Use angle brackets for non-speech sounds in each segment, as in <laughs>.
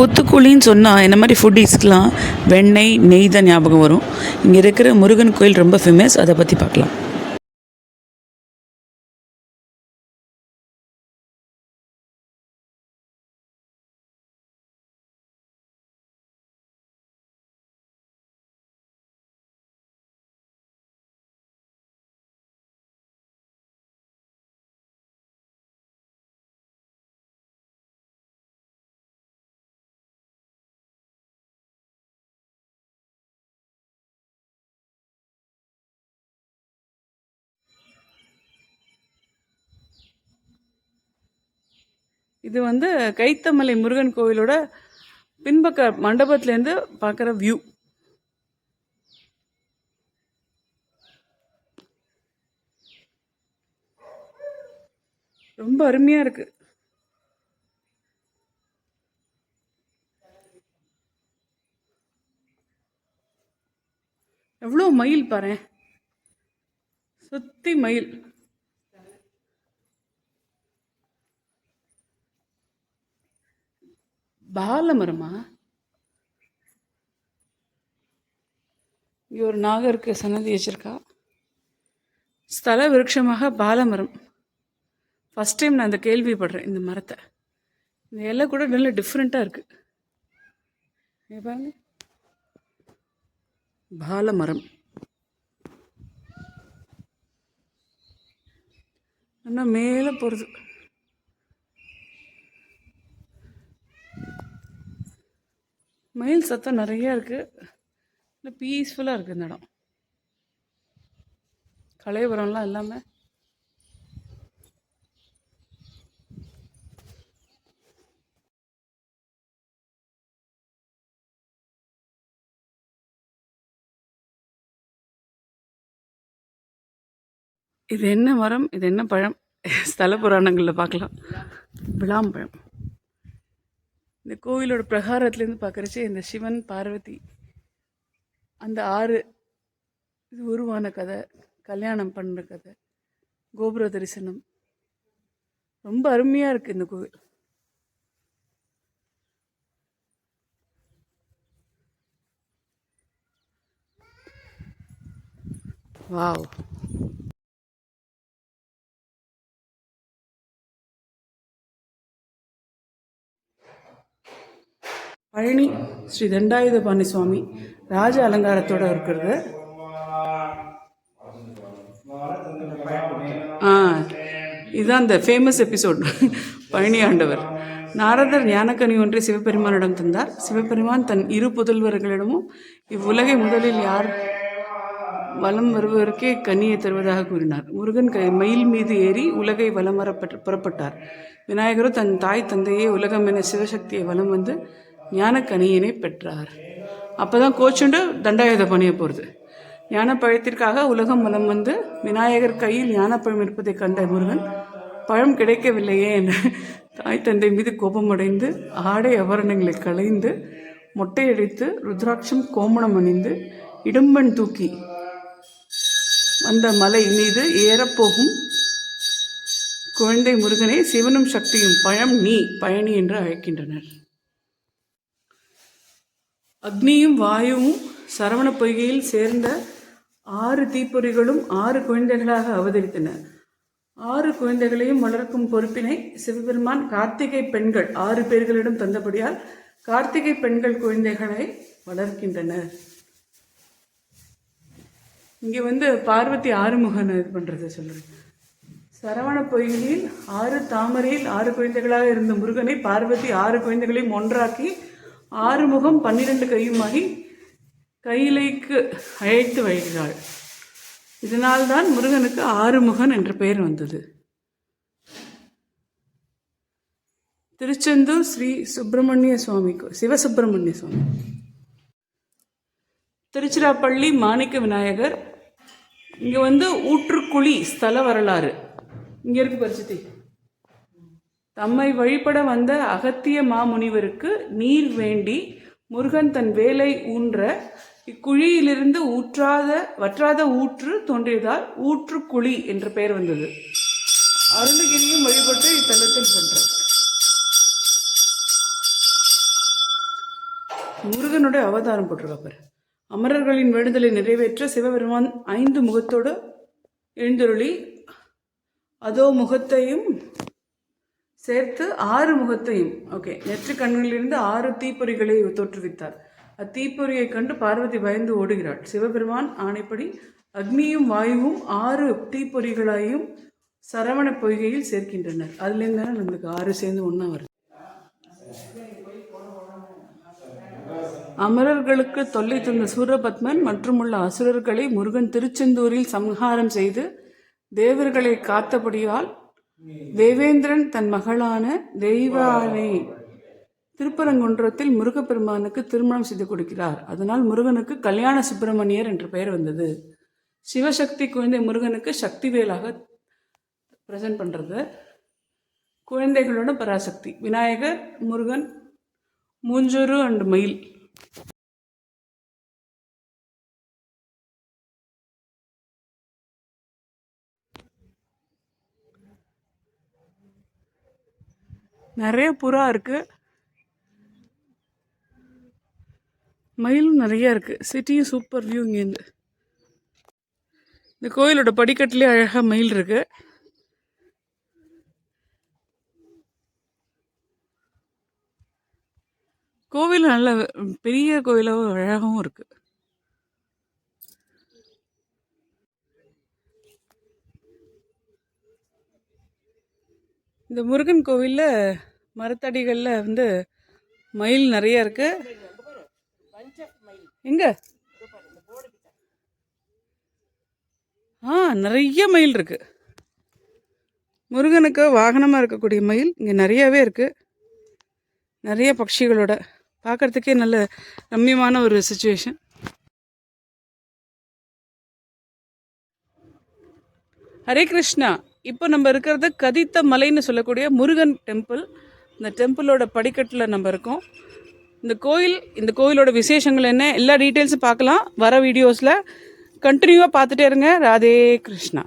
ஊத்துக்குழின்னு சொன்னால் என்ன மாதிரி ஃபுட்டீஸ்க்கெலாம் வெண்ணெய் நெய் தான் ஞாபகம் வரும். இங்கே இருக்கிற முருகன் கோயில் ரொம்ப ஃபேமஸ் அதை பற்றி பார்க்கலாம். இது வந்து கைத்தமலை முருகன் கோவிலோட பின்பக்க மண்டபத்துலேருந்து பார்க்குற வியூ ரொம்ப அருமையாக இருக்குது எவ்வளோ மயில் பாரு சுற்றி மயில். பாலமரமா? இங்கே ஒரு நாகருக்கு சன்னதி வச்சிருக்கா. ஸ்தல விருட்சமாக பாலமரம். ஃபஸ்ட் டைம் நான் இந்த கேள்விப்படுறேன் இந்த மரத்தை. இந்த இலை கூட நல்ல டிஃப்ரெண்ட்டாக இருக்குது பாருங்க. பாலமரம். ஆனால் மேலே போகிறது மயில் சத்தம் நிறையா இருக்குது இல்லை பீஸ்ஃபுல்லாக இருக்குது இந்த இடம். கலைவரம்லாம் இல்லாமல் இது என்ன மரம்? இது என்ன பழம்? <laughs> ஸ்தல புராணங்களில் பார்க்கலாம். விளாம்பழம் இந்த கோவிலோட பிரகாரத்துலேருந்து பார்க்குறச்சே இந்த சிவன் பார்வதி அந்த ஆறு இது உருவான கதை கல்யாணம் பண்ணுற கதை கோபுர தரிசனம். ரொம்ப அருமையாக இருக்குது இந்த கோவில். வாவ். பழனி ஸ்ரீ தண்டாயுதபாணி சுவாமி ராஜ அலங்காரத்தோட இருக்கிறது. ஆ இதுதான் இந்த ஃபேமஸ் எபிசோட் பழனி ஆண்டவர். நாரதர் ஞானக்கனி ஒன்றை சிவபெருமானிடம் தந்தார். சிவபெருமான் தன் இரு புதல்வர்களிடமும் இவ்வுலகை முதலில் யார் வலம் வருவதற்கே கனியை தருவதாக கூறினார். முருகன் கை மயில் மீது ஏறி உலகை வலம் வர புறப்பட்டார். விநாயகரும் தன் தாய் தந்தையே உலகம் என சிவசக்தியை வலம் வந்து ஞானக்கனியினை பெற்றார். அப்போ தான் கோச்சுண்டு தண்டாயுத பணிய போகிறது ஞானப்பழத்திற்காக உலகம் மூலம் வந்து விநாயகர் கையில் ஞானப்பழம் இருப்பதை கண்ட முருகன் பழம் கிடைக்கவில்லையே என்று தாய் தந்தை மீது கோபமடைந்து ஆடை ஆபரணங்களை களைந்து மொட்டையடித்து ருத்ராட்சம் கோமணம் அணிந்து இடும்பன் தூக்கி அந்த மலை மீது ஏறப்போகும் குழந்தை முருகனை சிவனும் சக்தியும் பழம் நீ பயணி என்று அழைக்கின்றனர். அக்னியும் வாயுவும் சரவண பொய்கையில் சேர்ந்த ஆறு தீப்பொறிகளும் ஆறு குழந்தைகளாக அவதரித்தன. ஆறு குழந்தைகளையும் வளர்க்கும் பொறுப்பினை சிவபெருமான் கார்த்திகை பெண்கள் ஆறு பேர்களிடம் தந்தபடியால் கார்த்திகை பெண்கள் குழந்தைகளை வளர்க்கின்றனர். இங்கே வந்து பார்வதி ஆறுமுகன் இது பண்ணுறது சொல்கிறேன் சரவண பொய்கையில் ஆறு தாமரையில் ஆறு குழந்தைகளாக இருந்த முருகனை பார்வதி ஆறு குழந்தைகளையும் ஒன்றாக்கி ஆறுமுகம் பன்னிரண்டு கையுமாகி கையிலைக்கு அழைத்து வருகிறாள். இதனால்தான் முருகனுக்கு ஆறுமுகன் என்ற பெயர் வந்தது. திருச்செந்தூர் ஸ்ரீ சுப்பிரமணிய சுவாமி சிவசுப்பிரமணிய சுவாமி. திருச்சிராப்பள்ளி மாணிக்க விநாயகர். இங்கே வந்து ஊற்றுக்குழி ஸ்தல வரலாறு. இங்கே இருக்கு பரிசுத்தி. தம்மை வழிபட வந்த அகத்திய மாமுனிவருக்கு நீர் வேண்டி முருகன் தன் வேலை ஊன்ற இக்குழியிலிருந்து ஊற்றாத வற்றாத ஊற்று தோன்றியதால் ஊற்றுக்குழி என்ற பெயர் வந்தது. அருணகிரியும் வழிபட்டு இத்தலத்தில் சென்றார். முருகனுடைய அவதாரம் போட்டிருக்காப்பர் அமரர்களின் வேண்டுதலை நிறைவேற்ற சிவபெருமான் ஐந்து முகத்தோடு எழுந்தருளி அதோ முகத்தையும் சேர்த்து ஆறு முகத்தையும் ஓகே நெற்று கண்களிலிருந்து ஆறு தீப்பொறிகளை தோற்றுவித்தார். அத்தீப்பொறியை கண்டு பார்வதி பயந்து ஓடுகிறாள். சிவபெருமான் ஆணைப்படி அக்னியும் வாயுவும் ஆறு தீப்பொறிகளாயும் சரவண பொய்கையில் சேர்க்கின்றனர். அதுலேருந்து தானே நம்மளுக்கு ஆறு சேர்ந்து ஒன்றா வருது? அமரர்களுக்கு தொல்லை தந்த சூரபத்மன் மற்றும் உள்ள அசுரர்களை முருகன் திருச்செந்தூரில் சம்ஹாரம் செய்து தேவர்களை காத்தபடியால் தேவேந்திரன் தன் மகளான தெய்வானை திருப்பரங்குன்றத்தில் முருகப்பெருமானுக்கு திருமணம் செய்து கொடுக்கிறார். அதனால் முருகனுக்கு கல்யாண சுப்பிரமணியர் என்ற பெயர் வந்தது. சிவசக்தி குழந்தை முருகனுக்கு சக்திவேலாக பிரசன்ட் பண்ணுறது குழந்தைகளோட பராசக்தி. விநாயகர் முருகன் மூஞ்சூரு அண்ட் மயில். நிறைய புறா இருக்குது மயிலும் நிறைய இருக்குது சிட்டியும் சூப்பர் வியூ இங்கேருந்து இந்த கோயிலோட படிக்கட்டுலேயே அழகாக மயில் இருக்கு. கோவில் நல்ல பெரிய கோயிலாகவும் அழகாகவும் இருக்குது இந்த முருகன் கோவிலில் மரத்தடிகளில் வந்து மயில் நிறைய இருக்கு. எங்க? ஆ நிறைய மயில் இருக்கு. முருகனுக்கு வாகனமாக இருக்கக்கூடிய மயில் இங்கே நிறையவே இருக்கு. நிறைய பட்சிகளோட பார்க்கறதுக்கே நல்ல ரம்மியமான ஒரு சுச்சுவேஷன் ஹரே கிருஷ்ணா. இப்போ நம்ம இருக்கிறது கதித்த மலைன்னு சொல்லக்கூடிய முருகன் டெம்பிள் இந்த டெம்பிளோட படிக்கட்டில் நம்ம இருக்கோம். இந்த கோயில் இந்த கோயிலோட விசேஷங்கள் என்ன? எல்லா டீட்டெயில்ஸும் பார்க்கலாம். வர வீடியோஸில் கண்டினியூவாக பார்த்துட்டே இருங்க. ராதே கிருஷ்ணா.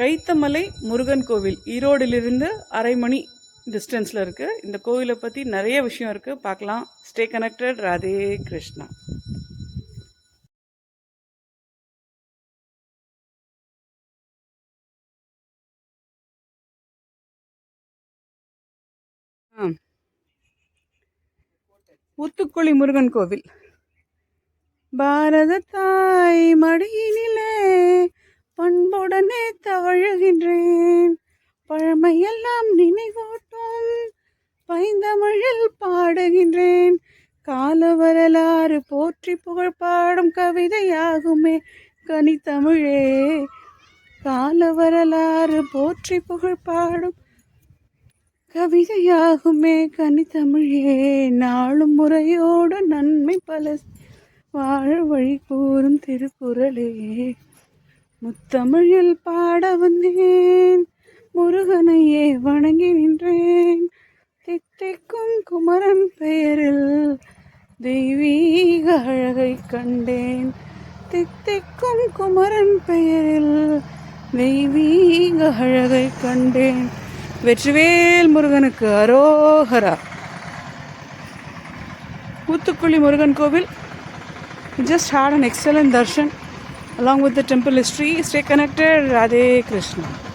கைத்தமலை முருகன் கோவில் ஈரோடிலிருந்து அரை மணி டிஸ்டன்ஸில் இருக்குது இந்த கோவிலை பற்றி நிறைய விஷயம் இருக்குது பார்க்கலாம். Stay connected Radhe Krishna. Oothukuzhi Murugan கோவில். பாரத தாய் மடியினிலே பண்புடனே தவழுகின்றேன். பழமையெல்லாம் நினைவூட்டும். பைந்தமிழில் பாடுகின்றேன். கால வரலாறு போற்றி புகழ் பாடும் கவிதையாகுமே. கனித்தமிழே கால வரலாறு போற்றி புகழ் பாடும் கவிதையாகுமே. கனித்தமிழே நாளும் முறையோடு நன்மை பல வாழ வழி கூறும் திருக்குறளே. முத்தமிழில் பாட வந்தேன். முருகனையே வணங்கி நின்றேன். தித்திக்கும் குமரன் பெயரில் தெய்வீக அழகை கண்டேன். தித்திக்கும் குமரன் பெயரில் தெய்வீக அழகை கண்டேன். வெற்றிவேல் முருகனுக்கு அரோகரா. ஊத்துக்குழி முருகன் கோவில். Just had an excellent darshan along with the temple history. Stay connected. Radhe Krishna.